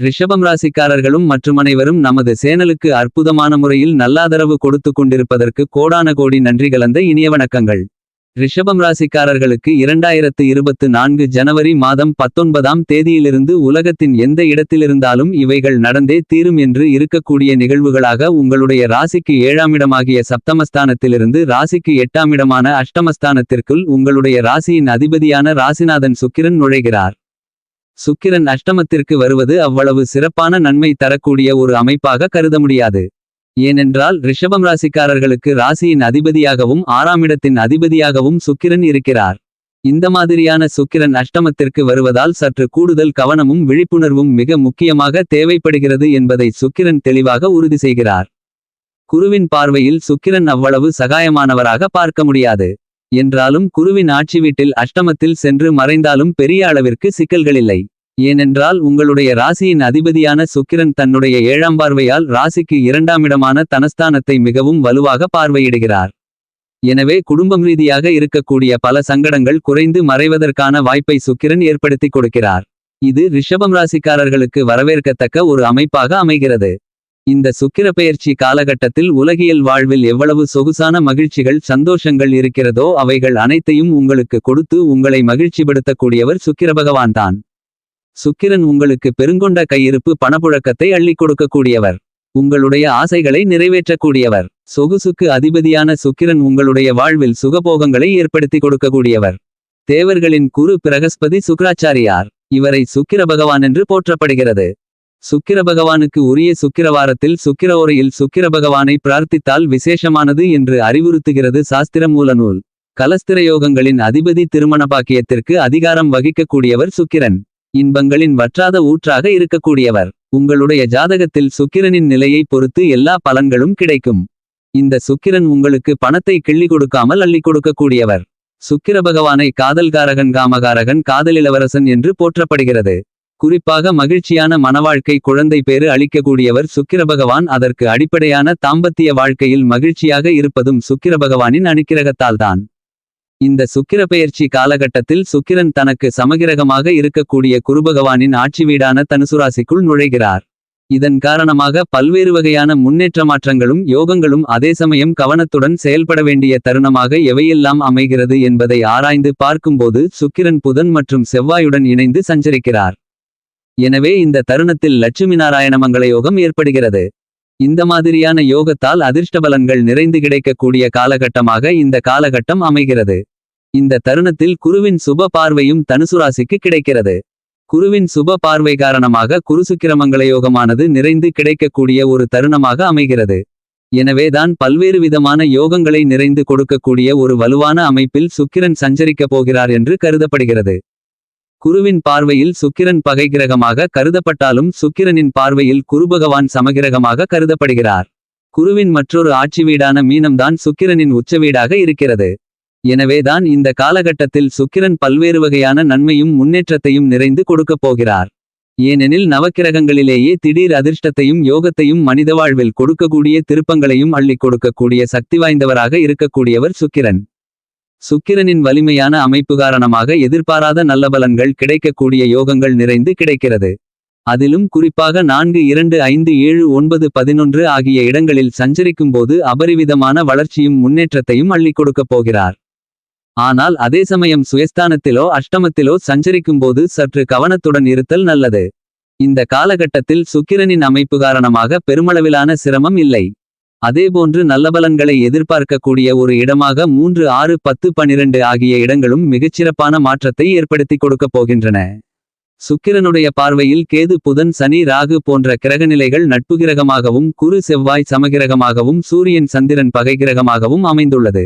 ரிஷபம் ராசிக்காரர்களும் மற்றும் அனைவரும் நமது சேனலுக்கு அற்புதமான முறையில் நல்லாதரவு கொடுத்து கொண்டிருப்பதற்கு கோடான கோடி நன்றி கலந்த இனிய வணக்கங்கள். ரிஷபம் ராசிக்காரர்களுக்கு இரண்டாயிரத்து இருபத்து நான்கு ஜனவரி மாதம் பத்தொன்பதாம் தேதியிலிருந்து உலகத்தின் எந்த இடத்திலிருந்தாலும் இவைகள் நடந்தே தீரும் என்று இருக்கக்கூடிய நிகழ்வுகளாக உங்களுடைய ராசிக்கு ஏழாமிடமாகிய சப்தமஸ்தானத்திலிருந்து ராசிக்கு எட்டாமிடமான அஷ்டமஸ்தானத்திற்குள் உங்களுடைய ராசியின் அதிபதியான ராசிநாதன் சுக்கிரன் நுழைகிறார். சுக்கிரன் அஷ்டமத்திற்கு வருவது அவ்வளவு சிறப்பான நன்மை தரக்கூடிய ஒரு அமைப்பாக கருத முடியாது. ஏனென்றால் ரிஷபம் ராசிக்காரர்களுக்கு ராசியின் அதிபதியாகவும் ஆறாமிடத்தின் அதிபதியாகவும் சுக்கிரன் இருக்கிறார். இந்த மாதிரியான சுக்கிரன் அஷ்டமத்திற்கு வருவதால் சற்று கூடுதல் கவனமும் விழிப்புணர்வும் மிக முக்கியமாக தேவைப்படுகிறது என்பதை சுக்கிரன் தெளிவாக உறுதி செய்கிறார். குருவின் பார்வையில் சுக்கிரன் அவ்வளவு சகாயமானவராக பார்க்க முடியாது. என்றாலும் குருவின் ஆட்சி வீட்டில் அஷ்டமத்தில் சென்று மறைந்தாலும் பெரிய அளவிற்கு சிக்கல்களில்லை. ஏனென்றால் உங்களுடைய ராசியின் அதிபதியான சுக்கிரன் தன்னுடைய ஏழாம் பார்வையால் ராசிக்கு இரண்டாமிடமான தனஸ்தானத்தை மிகவும் வலுவாக பார்வையிடுகிறார். எனவே குடும்பம் ரீதியாக இருக்கக்கூடிய பல சங்கடங்கள் குறைந்து மறைவதற்கான வாய்ப்பை சுக்கிரன் ஏற்படுத்தி கொடுக்கிறார். இது ரிஷபம் ராசிக்காரர்களுக்கு வரவேற்கத்தக்க ஒரு அமைப்பாக அமைகிறது. இந்த சுக்கிர பெயர்ச்சி காலகட்டத்தில் உலகியல் வாழ்வில் எவ்வளவு சொகுசான மகிழ்ச்சிகள் சந்தோஷங்கள் இருக்கிறதோ அவைகள் அனைத்தையும் உங்களுக்கு கொடுத்து உங்களை மகிழ்ச்சிப்படுத்தக்கூடியவர் சுக்கிர பகவான்தான் சுக்கிரன் உங்களுக்கு பெருங்கொண்ட கையிருப்பு பணப்புழக்கத்தை அள்ளிக் கொடுக்கக்கூடியவர். உங்களுடைய ஆசைகளை நிறைவேற்றக்கூடியவர். சொகுசுக்கு அதிபதியான சுக்கிரன் உங்களுடைய வாழ்வில் சுகபோகங்களை ஏற்படுத்தி கொடுக்கக்கூடியவர். தேவர்களின் குரு பிரகஸ்பதி சுக்ராச்சாரியார். இவரை சுக்கிர பகவான் என்று போற்றப்படுகிறது. சுக்கிர பகவானுக்கு உரிய சுக்கிரவாரத்தில் சுக்கிர ஓரையில் சுக்கிர பகவானை பிரார்த்தித்தால் விசேஷமானது என்று அறிவுறுத்துகிறது சாஸ்திர மூலநூல் கலஸ்திர யோகங்களின் அதிபதி திருமண பாக்கியத்திற்கு அதிகாரம் வகிக்கக்கூடியவர் சுக்கிரன். இன்பங்களின் வற்றாத ஊற்றாக இருக்கக்கூடியவர். உங்களுடைய ஜாதகத்தில் சுக்கிரனின் நிலையை பொறுத்து எல்லா பலன்களும் கிடைக்கும். இந்த சுக்கிரன் உங்களுக்கு பணத்தை கிள்ளி கொடுக்காமல் அள்ளி கொடுக்கக்கூடியவர். சுக்கிர பகவானை காதல்காரகன் காமகாரகன் காதலிளவரசன் என்று போற்றப்படுகிறது. குறிப்பாக மகிழ்ச்சியான மனவாழ்க்கை குழந்தை பேறு அளிக்கக்கூடியவர் சுக்கிரபகவான் அதற்கு அடிப்படையான தாம்பத்திய வாழ்க்கையில் மகிழ்ச்சியாக இருப்பதும் சுக்கிரபகவானின் அனுக்கிரகத்தால்தான். இந்த சுக்கிர பெயர்ச்சி காலகட்டத்தில் சுக்கிரன் தனக்கு சமகிரகமாக இருக்கக்கூடிய குருபகவானின் ஆட்சி வீடான தனுசுராசிக்குள் நுழைகிறார். இதன் காரணமாக பல்வேறு வகையான முன்னேற்ற மாற்றங்களும் யோகங்களும் அதே சமயம் கவனத்துடன் செயல்பட வேண்டிய தருணமாக எவையெல்லாம் அமைகிறது என்பதை ஆராய்ந்து பார்க்கும்போது சுக்கிரன் புதன் மற்றும் செவ்வாயுடன் இணைந்து சஞ்சரிக்கிறார். எனவே இந்த தருணத்தில் லட்சுமி நாராயண மங்கள யோகம் ஏற்படுகிறது. இந்த மாதிரியான யோகத்தால் அதிர்ஷ்டபலன்கள் நிறைந்து கிடைக்கக்கூடிய காலகட்டமாக இந்த காலகட்டம் அமைகிறது. இந்த தருணத்தில் குருவின் சுப பார்வையும் தனுசுராசிக்கு கிடைக்கிறது. குருவின் சுப பார்வை காரணமாக குருசுக்கிரமங்கள யோகமானது நிறைந்து கிடைக்கக்கூடிய ஒரு தருணமாக அமைகிறது. எனவேதான் பல்வேறு விதமான யோகங்களை நிறைந்து கொடுக்கக்கூடிய ஒரு வலுவான அமைப்பில் சுக்கிரன் சஞ்சரிக்கப் போகிறார் என்று கருதப்படுகிறது. குருவின் பார்வையில் சுக்கிரன் பகைகிரகமாக கருதப்பட்டாலும் சுக்கிரனின் பார்வையில் குருபகவான் சமகிரகமாக கருதப்படுகிறார். குருவின் மற்றொரு ஆட்சி வீடான மீனம்தான் சுக்கிரனின் உச்சவீடாக இருக்கிறது. எனவேதான் இந்த காலகட்டத்தில் சுக்கிரன் பல்வேறு வகையான நன்மையும் முன்னேற்றத்தையும் நிறைந்து கொடுக்கப் போகிறார். ஏனெனில் நவக்கிரகங்களிலேயே திடீர் அதிர்ஷ்டத்தையும் யோகத்தையும் மனித வாழ்வில் கொடுக்கக்கூடிய திருப்பங்களையும் அள்ளிக் கொடுக்கக்கூடிய சக்தி வாய்ந்தவராக இருக்கக்கூடியவர் சுக்கிரன். சுக்கிரனின் வலிமையான அமைப்பு காரணமாக எதிர்பாராத நல்ல பலன்கள் கிடைக்கக்கூடிய யோகங்கள் நிறைந்து கிடைக்கிறது. அதிலும் குறிப்பாக நான்கு இரண்டு ஐந்து ஏழு ஒன்பது பதினொன்று ஆகிய இடங்களில் சஞ்சரிக்கும்போது அபரிவிதமான வளர்ச்சியும் முன்னேற்றத்தையும் அள்ளிக் கொடுக்கப் போகிறார். ஆனால் அதே சமயம் சுயஸ்தானத்திலோ அஷ்டமத்திலோ சஞ்சரிக்கும்போது சற்று கவனத்துடன் இருத்தல் நல்லது. இந்த காலகட்டத்தில் சுக்கிரனின் அமைப்பு காரணமாக பெருமளவிலான சிரமம் இல்லை. அதேபோன்று நல்லபலன்களை எதிர்பார்க்கக்கூடிய ஒரு இடமாக மூன்று ஆறு பத்து பனிரெண்டு ஆகிய இடங்களும் மிகச்சிறப்பான மாற்றத்தை ஏற்படுத்தி கொடுக்கப் போகின்றன. சுக்கிரனுடைய பார்வையில் கேது புதன் சனி ராகு போன்ற கிரகநிலைகள் நட்புகிரகமாகவும் குரு செவ்வாய் சமகிரகமாகவும் சூரியன் சந்திரன் பகை கிரகமாகவும் அமைந்துள்ளது.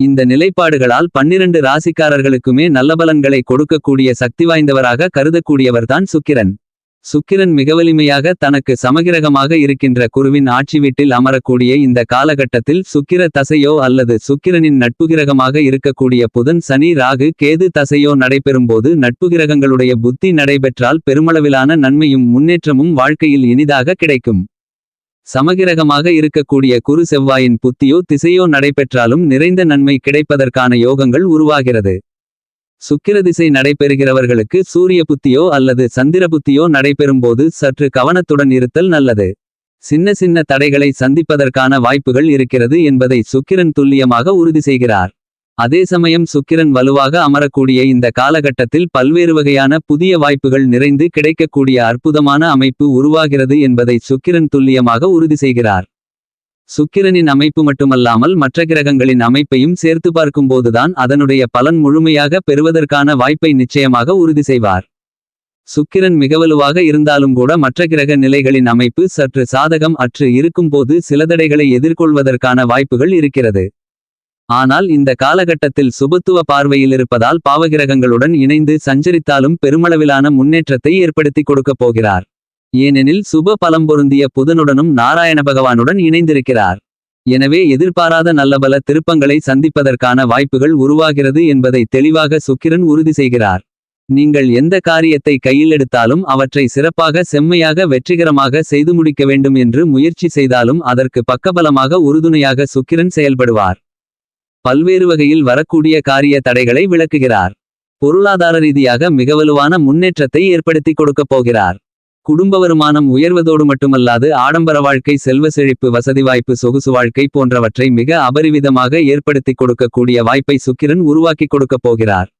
இந்த நிலைப்பாடுகளால் பன்னிரண்டு ராசிக்காரர்களுக்குமே நல்லபலன்களை கொடுக்கக்கூடிய சக்தி வாய்ந்தவராக கருதக்கூடியவர்தான் சுக்கிரன். சுக்கிரன் மிகவலிமையாக தனக்கு சமகிரகமாக இருக்கின்ற குருவின் ஆட்சி வீட்டில் அமரக்கூடிய இந்த காலகட்டத்தில் சுக்கிர தசையோ அல்லது சுக்கிரனின் நட்புகிரகமாக இருக்கக்கூடிய புதன் சனி ராகு கேது தசையோ நடைபெறும்போது நட்புகிரகங்களுடைய புத்தி நடைபெற்றால் பெருமளவிலான நன்மையும் முன்னேற்றமும் வாழ்க்கையில் இனிதாக கிடைக்கும். சமகிரகமாக இருக்கக்கூடிய குரு செவ்வாயின் புத்தியோ திசையோ நடைபெற்றாலும் நிறைந்த நன்மை கிடைப்பதற்கான யோகங்கள் உருவாகிறது. சுக்கிர திசை நடைபெறுகிறவர்களுக்கு சூரிய புத்தியோ அல்லது சந்திர புத்தியோ நடைபெறும்போது சற்று கவனத்துடன் இருத்தல் நல்லது. சின்ன சின்ன தடைகளை சந்திப்பதற்கான வாய்ப்புகள் இருக்கிறது என்பதை சுக்கிரன் துல்லியமாக உறுதி செய்கிறார். அதே சமயம் சுக்கிரன் வலுவாக அமரக்கூடிய இந்த காலகட்டத்தில் பல்வேறு வகையான புதிய வாய்ப்புகள் நிறைந்து கிடைக்கக்கூடிய அற்புதமான அமைப்பு உருவாகிறது என்பதை சுக்கிரன் துல்லியமாக உறுதி செய்கிறார். சுக்கிரனின் அமைப்பு மட்டுமல்லாமல் மற்ற கிரகங்களின் அமைப்பையும் சேர்த்து பார்க்கும்போதுதான் அதனுடைய பலன் முழுமையாக பெறுவதற்கான வாய்ப்பை நிச்சயமாக உறுதி செய்வார். சுக்கிரன் மிகவலுவாக இருந்தாலும் கூட மற்ற கிரக நிலைகளின் அமைப்பு சற்று சாதகம் அற்று இருக்கும்போது சில தடைகளை எதிர்கொள்வதற்கான வாய்ப்புகள் இருக்கிறது. ஆனால் இந்த காலகட்டத்தில் சுபத்துவ பார்வையில் இருப்பதால் பாவகிரகங்களுடன் இணைந்து சஞ்சரித்தாலும் பெருமளவிலான முன்னேற்றத்தை ஏற்படுத்திக் கொடுக்கப் போகிறார். ஏனெனில் சுப பலம் பொருந்திய புதனுடனும் நாராயண பகவானுடன் இணைந்திருக்கிறார். எனவே எதிர்பாராத நல்லபல திருப்பங்களை சந்திப்பதற்கான வாய்ப்புகள் உருவாகிறது என்பதை தெளிவாக சுக்கிரன் உறுதி செய்கிறார். நீங்கள் எந்த காரியத்தை கையில் எடுத்தாலும் அவற்றை சிறப்பாக செம்மையாக வெற்றிகரமாக செய்து முடிக்க வேண்டும் என்று முயற்சி செய்தாலும் அதற்கு பக்கபலமாக உறுதுணையாக சுக்கிரன் செயல்படுவார். பல்வேறு வகையில் வரக்கூடிய காரிய தடைகளை விளக்குகிறார். பொருளாதார ரீதியாக மிக வலுவான முன்னேற்றத்தை ஏற்படுத்திக் கொடுக்கப் போகிறார். குடும்ப வருமானம் உயர்வதோடு மட்டுமல்லாது ஆடம்பர வாழ்க்கை செல்வ செழிப்பு வசதி வாய்ப்பு சொகுசு வாழ்க்கை போன்றவற்றை மிக அபரிவிதமாக ஏற்படுத்திக் கொடுக்கக்கூடிய வாய்ப்பை சுக்கிரன் உருவாக்கிக் கொடுக்கப் போகிறார்.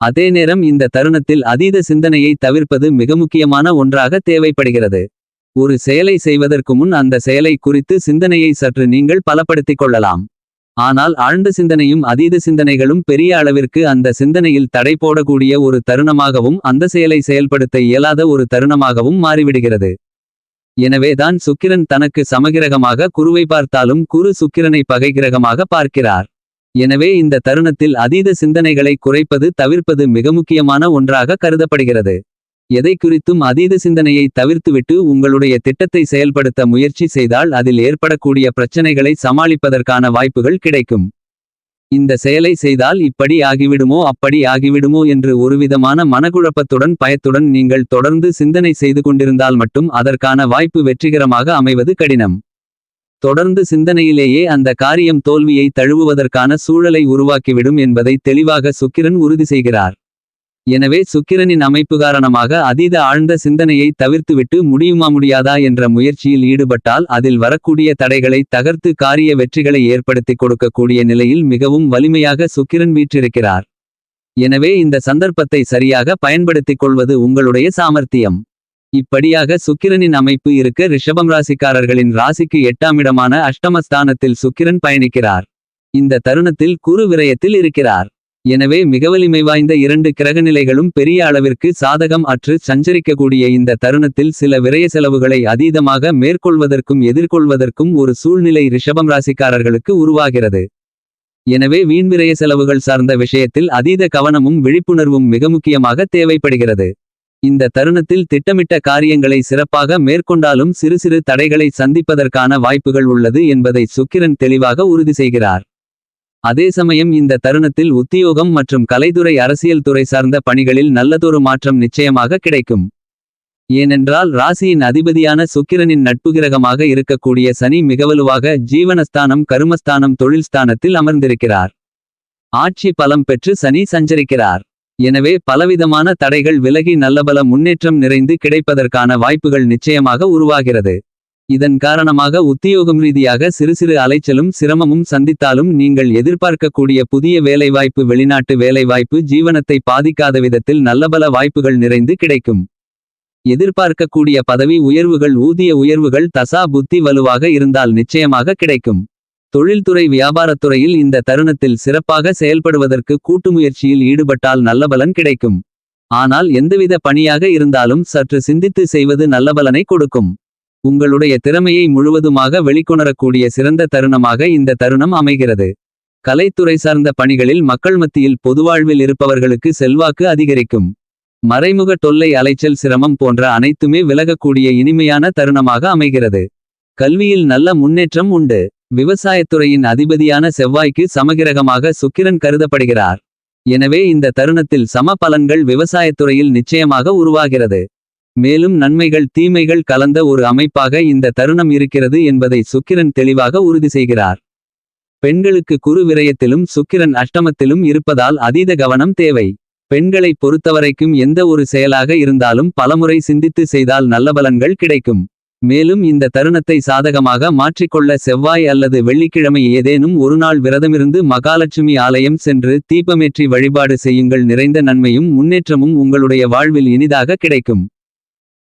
அதே நேரம் இந்த தருணத்தில் அதீத சிந்தனையை தவிர்ப்பது மிக முக்கியமான ஒன்றாக தேவைப்படுகிறது. ஒரு செயலை செய்வதற்கு முன் அந்த செயலை குறித்து சிந்தனையை சற்று நீங்கள் பலப்படுத்திக் கொள்ளலாம். ஆனால் ஆழ்ந்த சிந்தனையும் அதீத சிந்தனைகளும் பெரிய அளவிற்கு அந்த சிந்தனையில் தடை போடக்கூடிய ஒரு தருணமாகவும் அந்த செயலை செயல்படுத்த இயலாத ஒரு தருணமாகவும் மாறிவிடுகிறது. எனவேதான் சுக்கிரன் தனக்கு சமகிரகமாக குருவை பார்த்தாலும் குரு சுக்கிரனை பகைகிரகமாக பார்க்கிறார். எனவே இந்த தருணத்தில் அதீத சிந்தனைகளை குறைப்பது தவிர்ப்பது மிக முக்கியமான ஒன்றாக கருதப்படுகிறது. எதை குறித்தும் அதீத சிந்தனையை தவிர்த்துவிட்டு உங்களுடைய திட்டத்தை செயல்படுத்த முயற்சி செய்தால் அதில் ஏற்படக்கூடிய பிரச்சனைகளை சமாளிப்பதற்கான வாய்ப்புகள் கிடைக்கும். இந்த செயலை செய்தால் இப்படி ஆகிவிடுமோ அப்படி ஆகிவிடுமோ என்று ஒருவிதமான மனக்குழப்பத்துடன் பயத்துடன் நீங்கள் தொடர்ந்து சிந்தனை செய்து கொண்டிருந்தால் மட்டும் அதற்கான வாய்ப்பு வெற்றிகரமாக அமைவது கடினம். தொடர்ந்து சிந்தனையிலேயே அந்த காரியம் தோல்வியை தழுவுவதற்கான சூழலை உருவாக்கிவிடும் என்பதை தெளிவாக சுக்கிரன் உறுதி செய்கிறார். எனவே சுக்கிரனின் அமைப்பு காரணமாக அதீத ஆழ்ந்த சிந்தனையை தவிர்த்துவிட்டு முடியுமா முடியாதா என்ற முயற்சியில் ஈடுபட்டால் அதில் வரக்கூடிய தடைகளை தகர்த்து காரிய வெற்றிகளை ஏற்படுத்திக் கொடுக்கக்கூடிய நிலையில் மிகவும் வலிமையாக சுக்கிரன் வீற்றிருக்கிறார். எனவே இந்த சந்தர்ப்பத்தை சரியாக பயன்படுத்திக் கொள்வது உங்களுடைய சாமர்த்தியம். இப்படியாக சுக்கிரனின் அமைப்பு இருக்க ரிஷபம் ராசிக்காரர்களின் ராசிக்கு எட்டாம் இடமான அஷ்டமஸ்தானத்தில் சுக்கிரன் பயணிக்கிறார். இந்த தருணத்தில் குரு விரயத்தில் இருக்கிறார். எனவே மிகவலிமை வாய்ந்த இரண்டு கிரகநிலைகளும் பெரிய அளவிற்கு சாதகம் அற்று சஞ்சரிக்கக்கூடிய இந்த தருணத்தில் சில விரய செலவுகளை அதீதமாக மேற்கொள்வதற்கும் எதிர்கொள்வதற்கும் ஒரு சூழ்நிலை ரிஷபம் ராசிக்காரர்களுக்கு உருவாகிறது. எனவே வீண்விரய செலவுகள் சார்ந்த விஷயத்தில் அதீத கவனமும் விழிப்புணர்வும் மிக முக்கியமாக தேவைப்படுகிறது. இந்த தருணத்தில் திட்டமிட்ட காரியங்களை சிறப்பாக மேற்கொண்டாலும் சிறு சிறு தடைகளை சந்திப்பதற்கான வாய்ப்புகள் உள்ளது என்பதை சுக்கிரன் தெளிவாக உறுதி செய்கிறார். அதே சமயம் இந்த தருணத்தில் உத்தியோகம் மற்றும் கலைத்துறை அரசியல் துறை சார்ந்த பணிகளில் நல்லதொரு மாற்றம் நிச்சயமாக கிடைக்கும். ஏனென்றால் ராசியின் அதிபதியான சுக்கிரனின் நட்பு கிரகமாக இருக்கக்கூடிய சனி மிகவலுவாக ஜீவனஸ்தானம் கருமஸ்தானம் தொழில் ஸ்தானத்தில் அமர்ந்திருக்கிறார். ஆட்சி பலம் பெற்று சனி சஞ்சரிக்கிறார். எனவே பலவிதமான தடைகள் விலகி நல்லபல முன்னேற்றம் நிறைந்து கிடைப்பதற்கான வாய்ப்புகள் நிச்சயமாக உருவாகிறது. இதன் காரணமாக உத்தியோகம் ரீதியாக சிறு சிறு அலைச்சலும் சிரமமும் சந்தித்தாலும் நீங்கள் எதிர்பார்க்கக்கூடிய புதிய வேலைவாய்ப்பு வெளிநாட்டு வேலைவாய்ப்பு ஜீவனத்தை பாதிக்காத விதத்தில் நல்லபல வாய்ப்புகள் நிறைந்து கிடைக்கும். எதிர்பார்க்கக்கூடிய பதவி உயர்வுகள் ஊதிய உயர்வுகள் தசா புத்தி வலுவாக இருந்தால் நிச்சயமாக கிடைக்கும். தொழில்துறை வியாபாரத்துறையில் இந்த தருணத்தில் சிறப்பாக செயல்படுவதற்கு கூட்டு முயற்சியில் ஈடுபட்டால் நல்ல பலன் கிடைக்கும். ஆனால் எந்தவித பணியாக இருந்தாலும் சற்று சிந்தித்து செய்வது நல்ல பலனை கொடுக்கும். உங்களுடைய திறமையை முழுவதுமாக வெளிக்கொணரக்கூடிய சிறந்த தருணமாக இந்த தருணம் அமைகிறது. கலைத்துறை சார்ந்த பணிகளில் மக்கள் மத்தியில் பொதுவாழ்வில் இருப்பவர்களுக்கு செல்வாக்கு அதிகரிக்கும். மறைமுக தொல்லை அலைச்சல் சிரமம் போன்ற அனைத்துமே விலகக்கூடிய இனிமையான தருணமாக அமைகிறது. கல்வியில் நல்ல முன்னேற்றம் உண்டு. விவசாயத்துறையின் அதிபதியான செவ்வாய்க்கு சமகிரகமாக சுக்கிரன் கருதப்படுகிறார். எனவே இந்த தருணத்தில் சம பலன்கள் விவசாயத்துறையில் நிச்சயமாக உருவாகிறது. மேலும் நன்மைகள் தீமைகள் கலந்த ஒரு அமைப்பாக இந்த தருணம் இருக்கிறது என்பதை சுக்கிரன் தெளிவாக உறுதி செய்கிறார். பெண்களுக்கு குரு விரயத்திலும் சுக்கிரன் அஷ்டமத்திலும் இருப்பதால் அதீத கவனம் தேவை. பெண்களை பொறுத்தவரைக்கும் எந்த ஒரு செயலாக இருந்தாலும் பலமுறை சிந்தித்து செய்தால் நல்ல பலன்கள் கிடைக்கும். மேலும் இந்த தருணத்தை சாதகமாக மாற்றிக்கொள்ள செவ்வாய் அல்லது வெள்ளிக்கிழமை ஏதேனும் ஒருநாள் விரதமிருந்து மகாலட்சுமி ஆலயம் சென்று தீபமேற்றி வழிபாடு செய்யுங்கள். நிறைந்த நன்மையும் முன்னேற்றமும் உங்களுடைய வாழ்வில் இனிதாக கிடைக்கும்.